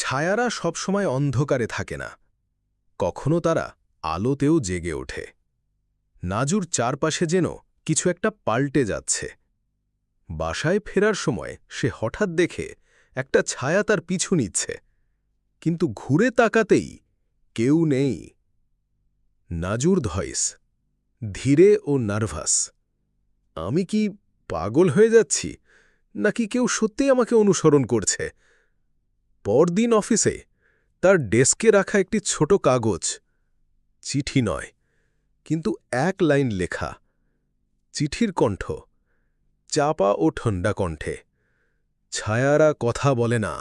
ছায়ারা সবসময় অন্ধকারে থাকে না। কখনো তারা আলোতেও জেগে ওঠে। নাজুর চারপাশে যেন কিছু একটা পাল্টে যাচ্ছে। বাসায় ফেরার সময় সে হঠাৎ দেখে একটা ছায়া তার পিছু নিচ্ছে। কিন্তু ঘুরে তাকাতেই কেউ নেই। নাজুর ধয়েস ধীরে ও নার্ভাস, আমি কি পাগল হয়ে যাচ্ছি? নাকি কেউ সত্যিই আমাকে অনুসরণ করছে? পরদিন অফিসে তার ডেস্কে রাখা একটি ছোট কাগজ। চিঠি নয়, কিন্তু এক লাইন লেখা। চিঠির কণ্ঠ, চাপা ও ঠান্ডা কণ্ঠে। ছায়ারা কথা বলে না,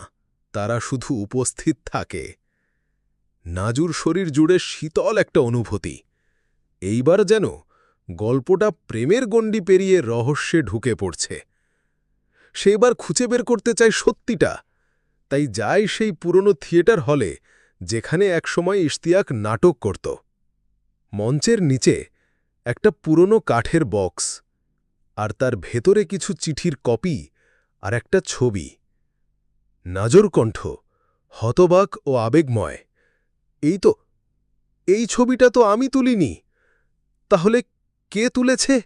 তারা শুধু উপস্থিত থাকে। নাজুর শরীর জুড়ে শীতল একটা অনুভূতি। এইবার যেন গল্পটা প্রেমের গণ্ডি পেরিয়ে রহস্যে ঢুকে পড়ছে। সে এবার খুঁজে বের করতে চায় সত্যিটা। তাই যায় সেই পুরনো থিয়েটার হলে, যেখানে একসময় ইশতিয়াক নাটক করত। মঞ্চের নিচে একটা পুরনো কাঠের বক্স, আর তার ভেতরে কিছু চিঠির কপি আর একটা ছবি। নাজর কণ্ঠ হতবাক ও আবেগময়। এই তো, এই ছবিটা তো আমি তুলিনি। তাহলে কে তুলেছে?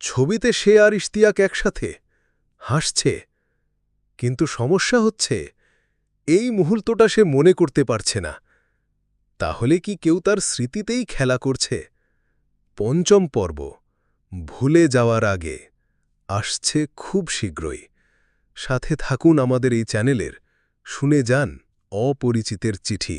ছবিতে সে আর ইশতিয়াক একসাথে? হাসছে। কিন্তু সমস্যা হচ্ছে, এই মুহূর্তটা সে মনে করতে পারছে না। তাহলে কি কেউ তার স্মৃতিতেই খেলা করছে? পঞ্চম পর্ব, ভুলে যাওয়ার আগে, আসছে খুব শীঘ্রই। সাথে থাকুন আমাদের এই চ্যানেলের, শুনে যান অপরিচিতের চিঠি।